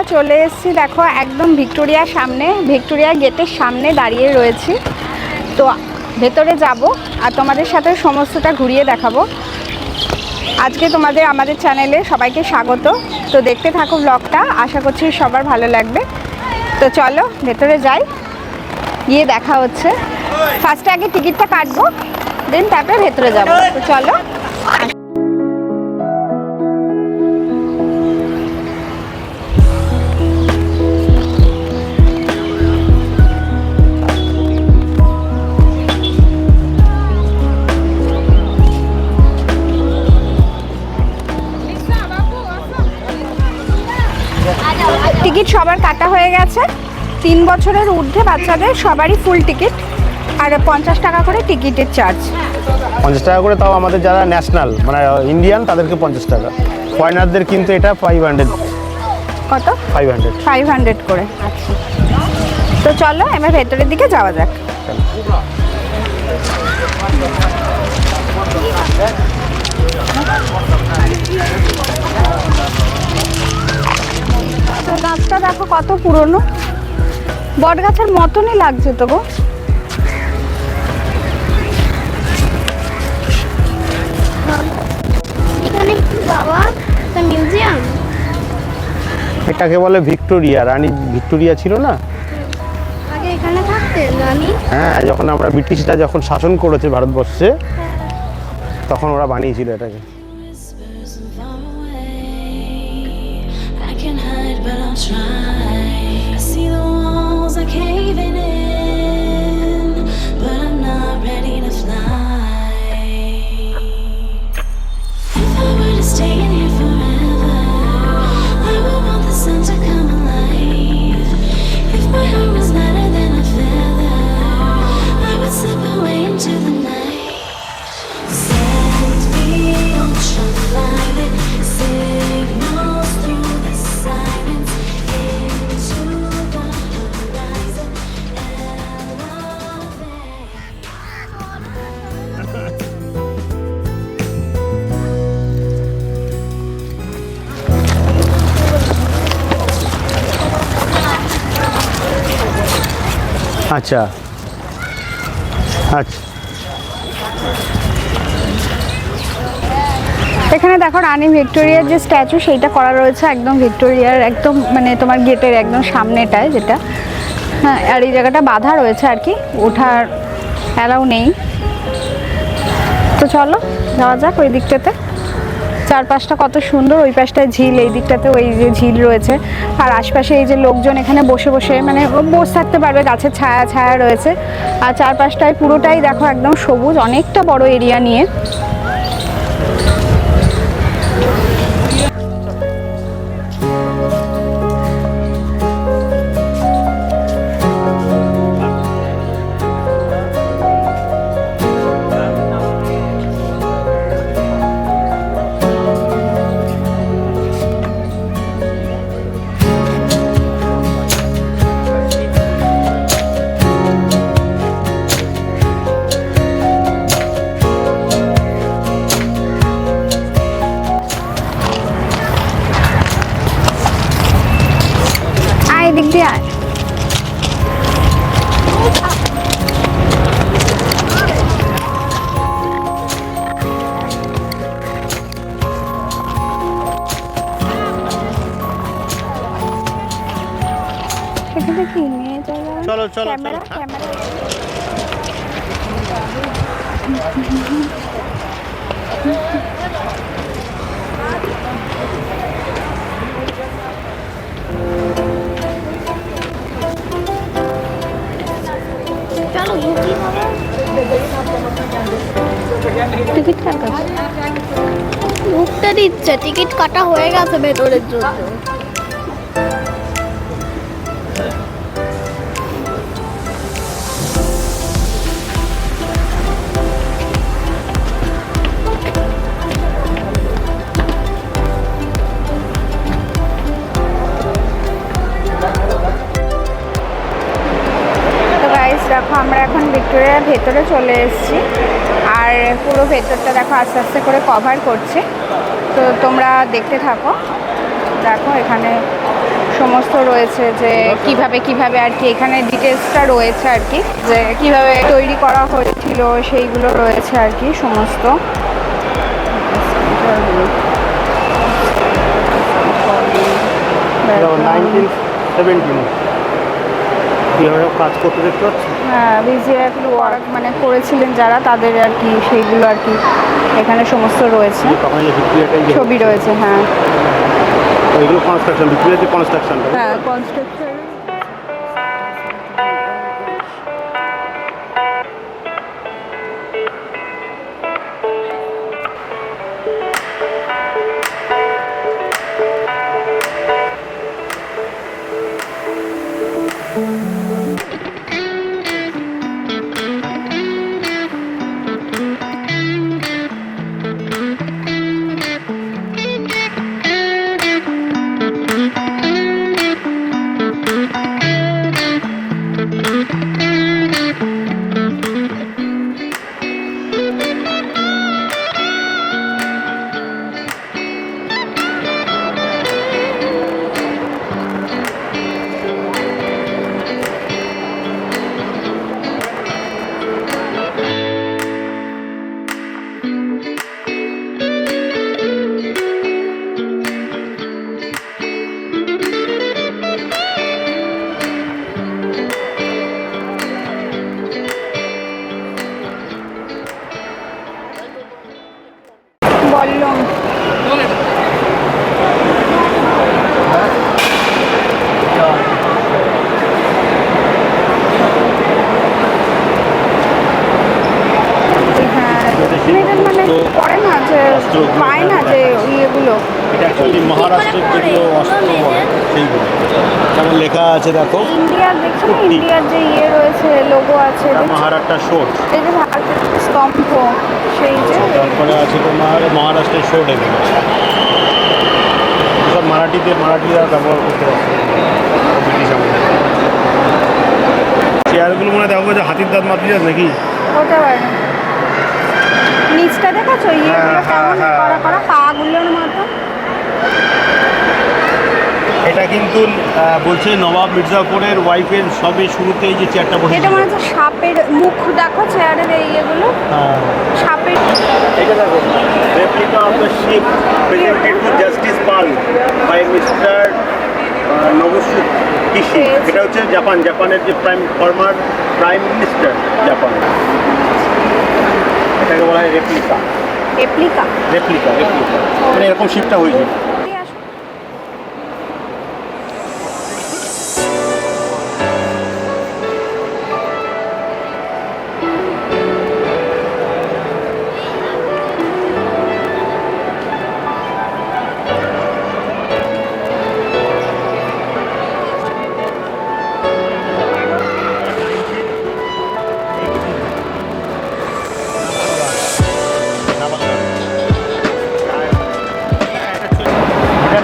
আমরা চলে এসেছি, দেখো, একদম ভিক্টোরিয়ার সামনে ভিক্টোরিয়া গেটের সামনে দাঁড়িয়ে রয়েছি। তো ভেতরে যাব আর তোমাদের সাথে সমস্তটা ঘুরিয়ে দেখাবো। আজকে তোমাদের, আমাদের চ্যানেলে সবাইকে স্বাগত। তো দেখতে থাকো ব্লগটা আশা করছি সবার ভালো লাগবে। তো চলো, ভেতরে যাই। গিয়ে দেখা হচ্ছে। ফার্স্টে আগে টিকিটটা কাটবো দেন তারপরে ভেতরে যাব। তো চলো টিকিট সবার কাটা হয়ে গেছে। তিন বছরের ঊর্ধ্বে বাচ্চাদের সবারই ফুল টিকিট আর পঞ্চাশ টাকা করে টিকিটের চার্জ পঞ্চাশ টাকা করে তাও আমাদের যারা ন্যাশনাল মানে ইন্ডিয়ান তাদেরকে পঞ্চাশ টাকা। ফরেনারদের কিন্তু এটা ফাইভ হান্ড্রেড কত? ফাইভ হান্ড্রেড ফাইভ হান্ড্রেড করে। আচ্ছা। তো চলো এবার ভেতরের দিকে যাওয়া যাক। তো গাছটা দেখো কত পুরনো। বট গাছের মতনই লাগছে তো গো। এখানে কি বাবা? একটা মিউজিয়াম এটাকে বলে ভিক্টোরিয়া রানী ভিক্টোরিয়া ছিল না? আগে এখানে থাকতেন রানী? হ্যাঁ যখন আমরা ব্রিটিশরা যখন শাসন করেছে ভারতবর্ষে তখন ওরা বানিয়েছিল এটাকে। Try. I see the walls are caving in, আচ্ছা। আচ্ছা। এখানে দেখো রানী ভিক্টোরিয়ার যে স্ট্যাচু, সেইটা করা রয়েছে একদম ভিক্টোরিয়ার একদম মানে তোমার গেটের একদম সামনেটায় যেটা। হ্যাঁ আর এই জায়গাটা বাধা রয়েছে আর কি, ওঠার অ্যালাউ নেই। তো চলো, যাওয়া যাক ওই দিকটাতে। চারপাশটা কত সুন্দর, ওই পাশটায় ঝিল, এই দিকটাতে ওই যে ঝিল রয়েছে। আর আশপাশে এই যে লোকজন এখানে বসে বসে মানে বসে থাকতে পারবে, গাছের ছায়া ছায়া রয়েছে। আর চারপাশটায় পুরোটাই দেখো একদম সবুজ, অনেকটা বড় এরিয়া নিয়ে। নিয়ে চলো? চলো, চলো, ক্যামেরা ক্যামেরা। চলো ঢুকি বাবা টিকিট কাটা ঢুকতে দিচ্ছে টিকিট কাটা হয়ে গেছে ভেতরের জন্য। ভেতরে চলে এসেছি। আর পুরো ভেতরটা দেখো আস্তে আস্তে করে কভার করছে। তো তোমরা দেখতে থাকো। দেখো এখানে সমস্ত রয়েছে যে কীভাবে কীভাবে আর কি, এখানে ডিটেলসটা রয়েছে আর কি, যে কীভাবে তৈরি করা হয়েছিল সেইগুলো রয়েছে আর কি সমস্ত। সেভেন্টিন কীভাবে কাজ করতে দেখতে পাচ্ছি হ্যাঁ ভিজিআর ওয়ার্ক মানে করেছিলেন যারা তাদের আর কি সেইগুলো আর কি এখানে সমস্ত রয়েছে। ছবি রয়েছে হ্যাঁ। এগুলো কনস্ট্রাকশন ভিক্টোরিয়ার যে কনস্ট্রাকশনটা হ্যাঁ কনস্ট্রাকশন আছে দেখো। ইন্ডিয়ার দেখছ ইন্ডিয়ার যে ইয়ে রয়েছে লোগো আছে দেখছ? মহারাষ্ট্র শোট এই যে স্তম্ভ সেই যে তারপরে আছে তোমার মহারাষ্ট্রের শোট এগুলো সব মারাঠিতে মারাঠিরা ব্যবহার করতে পারছে। ব্রিটিশ আমলে চেয়ারগুলো মনে হয় দেখো যে হাতির দাঁত মাতৃজাত নাকি? পারে নিচটা দেখাচ্ছ? হ্যাঁ, কেমন? হ্যাঁ। করা করা পাগুলোর মতো? এটা কিন্তু বলছে নবাব মির্জাপুরের ওয়াইফের সবে শুরুতেই যে চেয়ারটা বসে এটা মনে হচ্ছে সাপের মুখ দেখো চেয়ারের এই ইয়েগুলো হ্যাঁ। সাপের এটা দেখো replica of the ship presented to justice Pal by mister Nobusuke Kishi. এটা হচ্ছে জাপান জাপানের যে prime former prime minister Japan এটাকে বলা হয় রেপ্লিকা এপ্লিকা রেপ্লিকা রেপ্লিকা মানে এরকম শিপটা হয়েছে।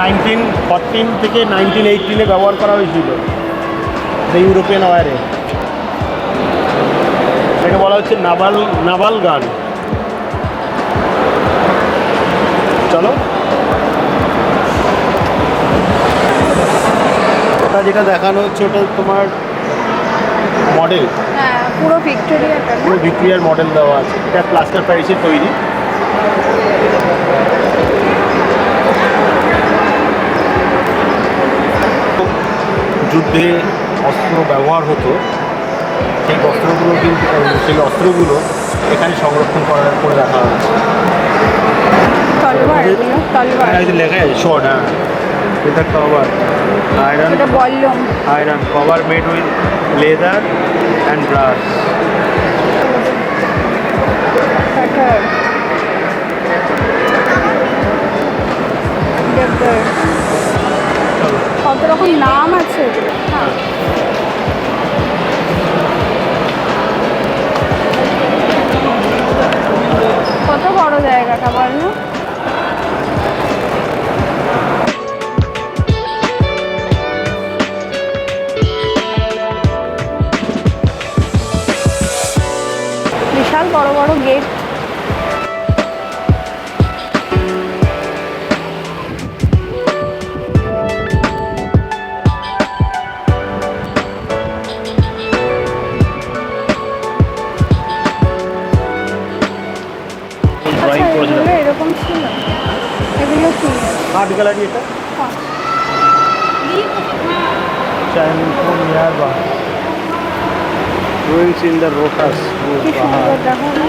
নাইনটিন ফরটিন থেকে নাইনটিন এইটিনে ব্যবহার করা হয়েছিল। দ্য ইউরোপিয়ান ওয়ারে এটাকে বলা হচ্ছে নাভাল নাভাল গান। চলো। ওটা যেটা দেখানো হচ্ছে ওটা তোমার মডেল হ্যাঁ পুরো ভিক্টোরিয়াটা না? পুরো ভিক্টোরিয়ার মডেল দেওয়া আছে। এটা প্লাস্টার প্যারিসের তৈরি। যুদ্ধে অস্ত্র ব্যবহার হতো সেই অস্ত্রগুলো কিন্তু সেই অস্ত্রগুলো এখানে সংরক্ষণ করার করে রাখা হয়েছে। আছে শর্ট হ্যাঁ। এটা cover iron iron cover made with leather and brass. কাটার কত রকম নাম আছে? হ্যাঁ কত বড় জায়গাটা বল? না রুইন্স ইন দ্য রোটাস কি সুন্দর দেখো না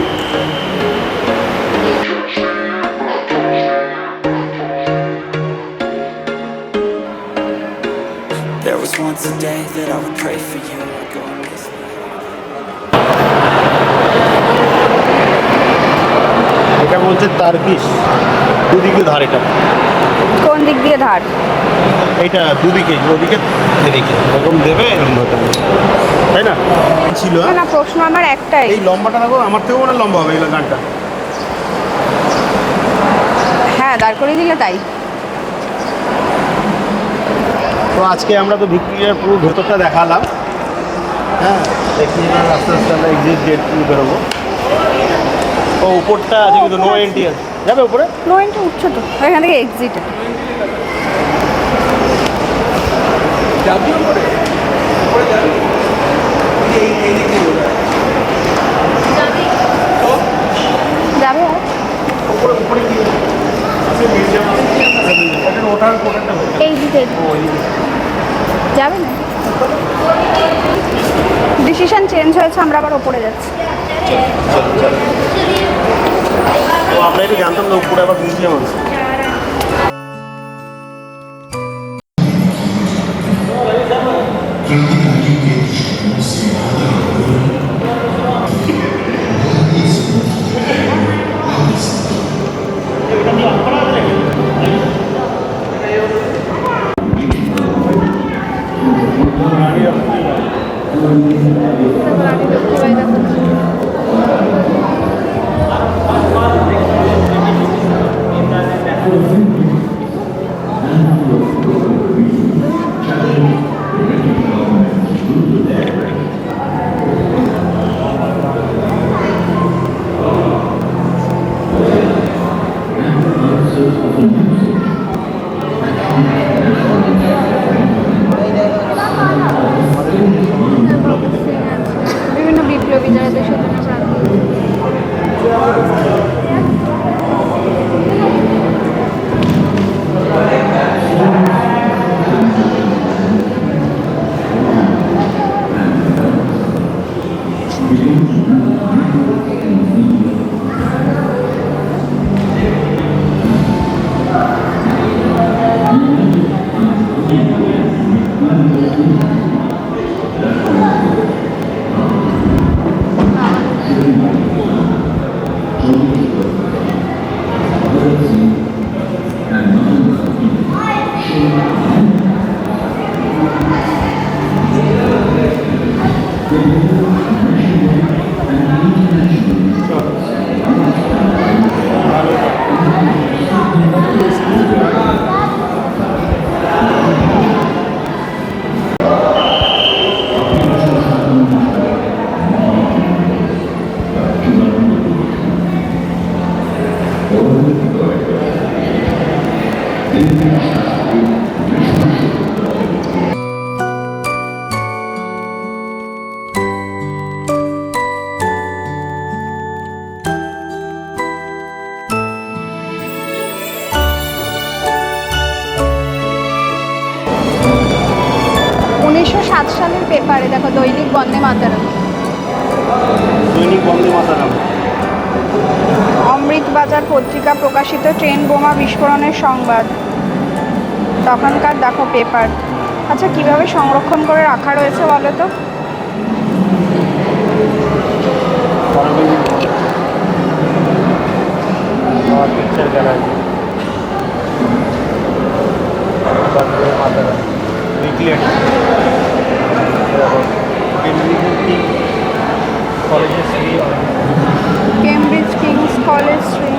There was once a day that I would pray for you I'd go and kiss me এটা বলছে তার্কিস দুদিকে ধার এটা কোন দিক দিয়ে ধার? এইটা দুদিকে ওদিকে এদিকে। এরকম দেবে? এরকম হতে। তাই না? ছিল। না না প্রশ্ন আমার একটাই। এই লম্বাটা দেখো আমার থেকেও মনে লম্বা হবে এই গানটা। হ্যাঁ দাঁড় করে দিলে তাই। তো আজকে আমরা তো ভিক্টোরিয়ার পুরো ভেতরটা দেখালাম। হ্যাঁ দেখি এবার আস্তে আস্তে আমরা এক্সিট গেট দিয়ে বেরোবো। ও উপরটা আছে কিন্তু নো এন্ট্রি আছে। যাবে উপরে? এন্ট্রি উঠছো তো এখান থেকে এক্সিট যাবে? এই দিকে না? ডিসিশন চেঞ্জ হয়েছে আমরা আবার ওপরে যাচ্ছি। তো আমরা এটা জানতাম না উপরে আবার মিউজিয়াম আছে মাতারাম। দৈনিক বন্দে মাতারাম। অমৃত বাজার পত্রিকা প্রকাশিত ট্রেন বোমা বিস্ফোরণের সংবাদ। তখনকার দেখো পেপার। আচ্ছা কীভাবে সংরক্ষণ করে রাখা রয়েছে বলো তো? পিকচার গ্যালারি উইকলি কলেজের Shri Cambridge King's college Shri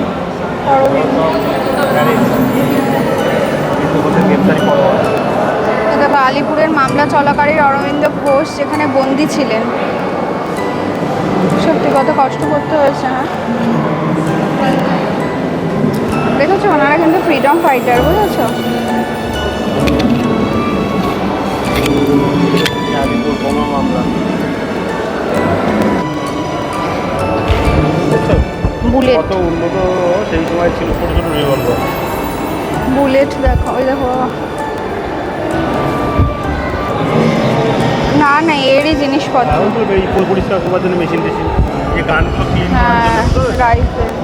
দেখো আলিপুরের মামলা চলাকালীন অরবিন্দ ঘোষ যেখানে বন্দি ছিলেন। সত্যি কত কষ্ট করতে হয়েছে হ্যাঁ? দেখেছ, ওনারা কিন্তু ফ্রিডম ফাইটার বুঝেছ? আলিপুর বোমা মামলা? বুলেট। কত উন্নত সেই সময় ছিল ছোটো ছোটো রিভলভার বুলেট দেখো ওই দেখো। না না এরই জিনিসপত্র। এখন তো এই পরি- পরিষ্কার করবার জন্য মেশিন টেশিন। যে গানগুলো ক্লিন হ্যাঁ রাইফেল।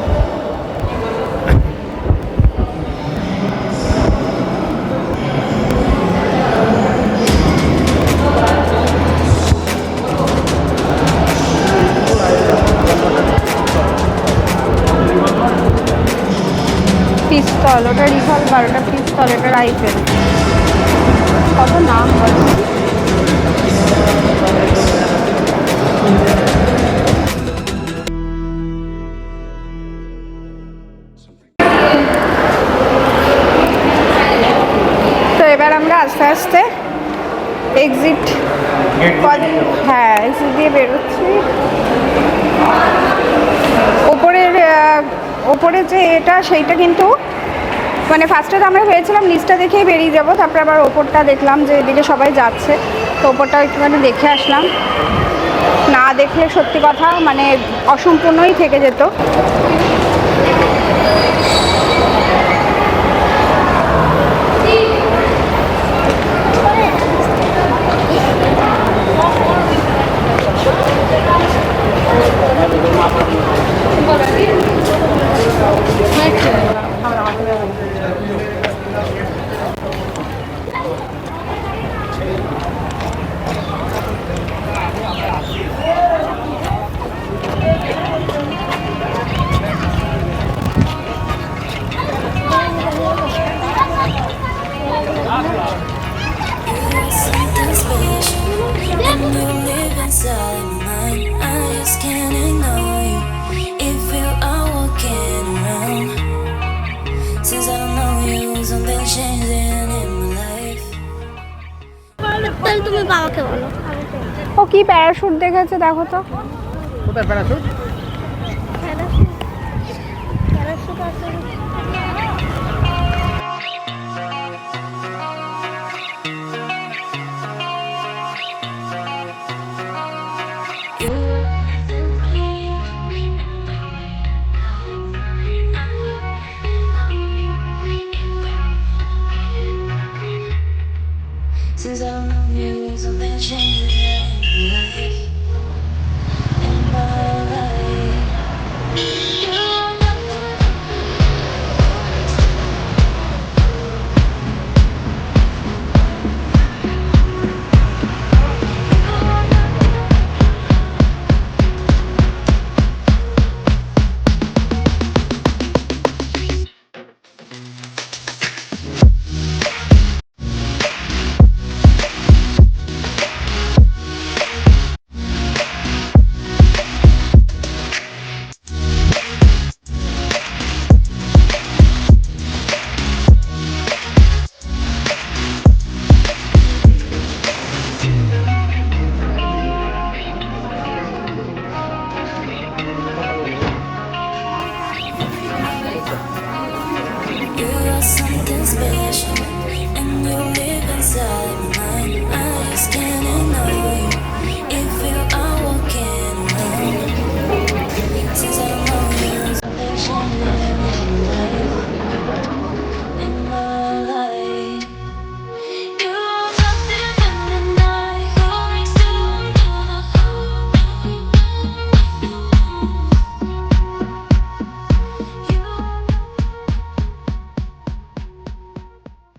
পিস্তল এটা রাইফেল। কত নাম তো এবার আমরা আস্তে আস্তে এক্সিট হ্যাঁ এক্সিট দিয়ে বেরোচ্ছি। ওপরের ওপরে যে এটা সেইটা কিন্তু মানে ফার্স্টে তো আমরা ভেবেছিলাম নিচটা দেখেই বেরিয়ে যাব, তারপরে আবার ওপরটা দেখলাম যে এদিকে সবাই যাচ্ছে। তো ওপরটা একটুখানি দেখে আসলাম। না দেখলে সত্যি কথা মানে অসম্পূর্ণই থেকে যেত। Something প্যারাশুট দেখেছে দেখো তো। কোথায় প্যারাশুট প্যারাশুট I